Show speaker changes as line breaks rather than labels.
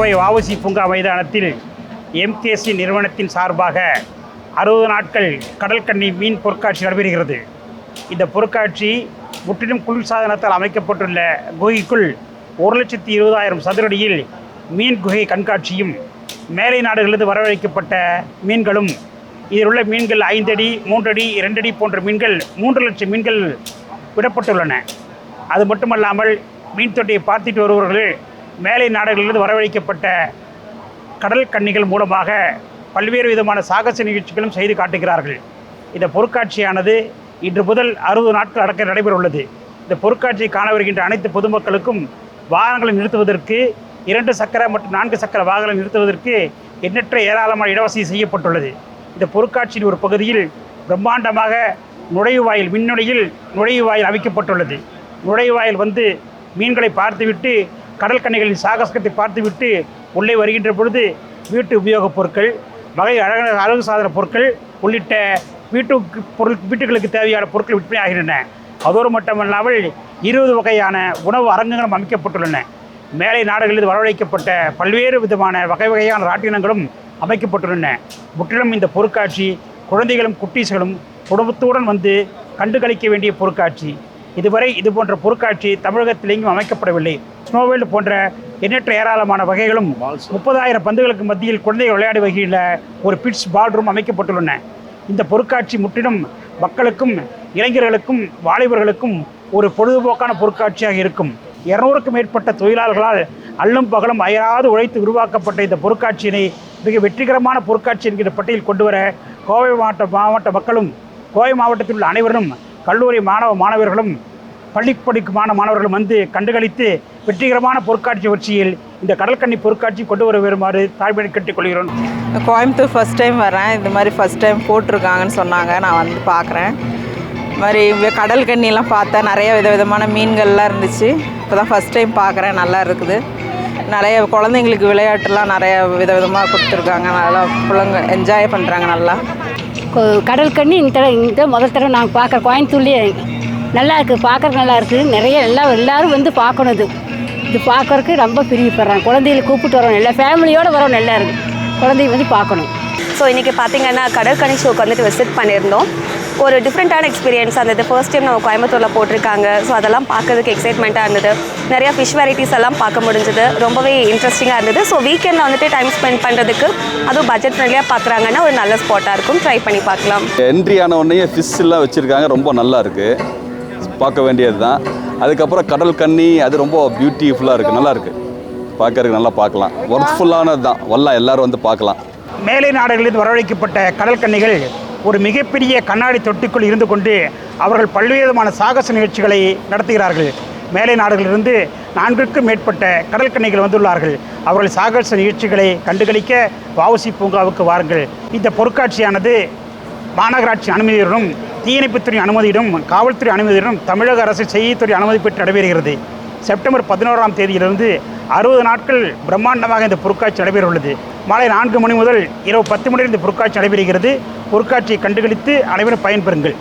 கோவை வாவசி பூங்கா மைதானத்தில் எம்கேசி நிறுவனத்தின் சார்பாக அறுபது நாட்கள் கடல்கன்னி மீன் பொருட்காட்சி நடைபெறுகிறது. இந்த பொருட்காட்சி முற்றிலும் குளிர்சாதனத்தால் அமைக்கப்பட்டுள்ள குகைக்குள் ஒரு லட்சத்தி இருபதாயிரம் சதுரடியில் மீன் குகை கண்காட்சியும் மேலை நாடுகளிலிருந்து வரவழைக்கப்பட்ட மீன்களும் இதில் உள்ள மீன்கள் ஐந்தடி மூன்றடி இரண்டடி போன்ற மீன்கள் மூன்று லட்சம் மீன்கள் விடப்பட்டுள்ளன. அது மட்டுமல்லாமல் மீன் தொட்டியை பார்த்துட்டு வருபவர்கள் மேலை நாடுகளிலிருந்து வரவழைக்கப்பட்ட கடல் கன்னிகள் மூலமாக பல்வேறு விதமான சாகச நிகழ்ச்சிகளும் செய்து காட்டுகிறார்கள். இந்த பொருட்காட்சியானது இன்று முதல் அறுபது நாட்கள் அடக்க நடைபெற உள்ளது இந்த பொருட்காட்சியை காண வருகின்ற அனைத்து பொதுமக்களுக்கும் வாகனங்களை நிறுத்துவதற்கு இரண்டு சக்கர மற்றும் நான்கு சக்கர வாகனங்களை நிறுத்துவதற்கு எண்ணற்ற ஏராளமான இடவசதி செய்யப்பட்டுள்ளது. இந்த பொருட்காட்சியின் ஒரு பகுதியில் பிரம்மாண்டமாக நுழைவுவாயில் மின்னுடையில் நுழைவுவாயில் அமைக்கப்பட்டுள்ளது. நுழைவாயில் வந்து மீன்களை பார்த்துவிட்டு கடல் கண்ணிகளின் சாகசத்தை பார்த்துவிட்டு உள்ளே வருகின்ற பொழுது வீட்டு உபயோகப் பொருட்கள் வகை அழகு அழகு சாதன பொருட்கள் உள்ளிட்ட வீட்டு பொருள் வீட்டுகளுக்கு தேவையான பொருட்கள் விற்பனையாகின்றன அதோடு மட்டுமல்லாமல் இருபது வகையான உணவு அரங்கங்களும் அமைக்கப்பட்டுள்ளன. மேலை நாடுகளில் வரவழைக்கப்பட்ட பல்வேறு விதமான வகை வகையான ராட்டினங்களும் அமைக்கப்பட்டுள்ளன. முற்றிலும் இந்த பொருட்காட்சி குழந்தைகளும் குட்டீஸ்களும் குடும்பத்துடன் வந்து கண்டுகளிக்க வேண்டிய பொருட்காட்சி. இதுவரை இது போன்ற பொருட்காட்சி தமிழகத்தில் எங்கும் அமைக்கப்படவில்லை. ஸ்னோவேல்டு போன்ற எண்ணற்ற ஏராளமான வகைகளும் முப்பதாயிரம் பந்துகளுக்கு மத்தியில் குழந்தைகள் விளையாடி வகையில் ஒரு பிட்ஸ் பால்ரூம் அமைக்கப்பட்டுள்ளன. இந்த பொருட்காட்சி முற்றிலும் மக்களுக்கும் இளைஞர்களுக்கும் வாலிபர்களுக்கும் ஒரு பொழுதுபோக்கான பொருட்காட்சியாக இருக்கும். இருநூறுக்கும் மேற்பட்ட தொழிலாளர்களால் அல்லும் பகலும் அயராது உழைத்து உருவாக்கப்பட்ட இந்த பொருட்காட்சியினை மிக வெற்றிகரமான பொருட்காட்சி என்கிற பட்டியல் கொண்டு வர கோவை மாவட்ட மாவட்ட மக்களும் கோவை மாவட்டத்தில் உள்ள அனைவரும் கல்லூரி மாணவ மாணவர்களும் பள்ளி படிக்குமான மாணவர்களும் வந்து கண்டுகளித்து வெற்றிகரமான பொருட்காட்சி வச்சியில் இந்த கடற்கன்னி பொருட்காட்சி கொண்டு வர வருமாறு தாழ்மையை கேட்டுக்கொள்கிறோம்
கோயம்புத்தூர் ஃபஸ்ட் டைம் வரேன். இந்த மாதிரி ஃபஸ்ட் டைம் போட்டிருக்காங்கன்னு சொன்னாங்க. நான் வந்து பார்க்குறேன். இது மாதிரி கடல் கண்ணிலாம் பார்த்தேன் நிறைய வித விதமான மீன்கள்லாம் இருந்துச்சு. இப்போ தான் ஃபஸ்ட் டைம் பார்க்குறேன். நல்லா இருக்குது. நிறைய குழந்தைங்களுக்கு விளையாட்டுலாம் நிறைய விதவிதமாக கொடுத்துருக்காங்க. நல்லா பிள்ளைங்க என்ஜாய் பண்ணுறாங்க நல்லா.
கடல் கண்ணி இந்த தடவை இந்த முதல் தடவை நாங்கள் பார்க்குற கோயம்புத்தூர்லேயே நல்லா இருக்குது பார்க்குறக்கு நல்லா இருக்குது நிறைய எல்லா எல்லாரும் வந்து பார்க்கணும் இது. இது பார்க்கறதுக்கு ரொம்ப பிரியப்படுறாங்க. குழந்தைகளை கூப்பிட்டு வரோம் எல்லா ஃபேமிலியோடு வரோம் நல்லா இருக்குது குழந்தைங்க வந்து பார்க்கணும்.
ஸோ இன்றைக்கி பார்த்தீங்கன்னா கடற்கரை ஷோக்கு வந்துட்டு விசிட் பண்ணியிருந்தோம். ஒரு டிஃப்ரெண்ட்டான எக்ஸ்பீரியன்ஸ் இருந்தது ஃபர்ஸ்ட் டைம் நம்ம கோயம்புத்தூரில் போட்டிருக்காங்க. ஸோ அதெல்லாம் பார்க்கறதுக்கு எக்ஸைட்மெண்ட்டாக இருந்தது. நிறையா ஃபிஷ் வெரைட்டிஸ் எல்லாம் பார்க்க முடிஞ்சது. ரொம்பவே இன்ட்ரெஸ்டிங்காக இருந்தது. ஸோ வீக்கெண்டில் வந்துட்டு டைம் ஸ்பெண்ட் பண்ணுறதுக்கு அதுவும் பட்ஜெட் ஃப்ரெண்ட்லியாக பார்க்குறாங்கன்னா ஒரு நல்ல ஸ்பாட்டாக இருக்கும். ட்ரை பண்ணி பார்க்கலாம்.
என்ட்ரி ஆன உடனே ஃபிஷ் எல்லாம் வச்சுருக்காங்க. ரொம்ப நல்லா இருக்குது பார்க்க வேண்டியது தான் அதுக்கப்புறம் கடல் கன்னி அது ரொம்ப பியூட்டிஃபுல்லாக இருக்குது நல்லா இருக்குது பார்க்கறதுக்கு நல்லா பார்க்கலாம். ஒர்க்ஃபுல்லானது தான் வரலாம் எல்லாரும் வந்து பார்க்கலாம்.
மேலை நாடுகளிலிருந்து வரவழைக்கப்பட்ட கடல் கன்னிகள் ஒரு மிகப்பெரிய கண்ணாடி தொட்டிக்குள் இருந்து கொண்டு அவர்கள் பல்வேறு சாகச நிகழ்ச்சிகளை நடத்துகிறார்கள். மேலை நாடுகளிலிருந்து நான்கிற்கும் மேற்பட்ட கடற்கண்ணிகள் வந்துள்ளார்கள். அவர்கள் சாகச நிகழ்ச்சிகளை கண்டுகளிக்க வாவுசி பூங்காவுக்கு வாருங்கள். இந்த பொருட்காட்சியானது மாநகராட்சி அனுமதியுடனும் தீயணைப்புத்துறை அனுமதியிடம் காவல்துறை அனுமதியுடன் தமிழக அரசு செய்தித்துறை அனுமதி பெற்று நடைபெறுகிறது. செப்டம்பர் பதினோராம் தேதியிலிருந்து அறுபது நாட்கள் பிரம்மாண்டமாக இந்த பொருட்காட்சி நடைபெறவுள்ளது. மாலை நான்கு மணி முதல் இரவு பத்து மணி இந்த பொருட்காட்சி நடைபெறுகிறது. பொருட்காட்சியை கண்டுகளித்து அனைவரும் பயன்பெறுங்கள்.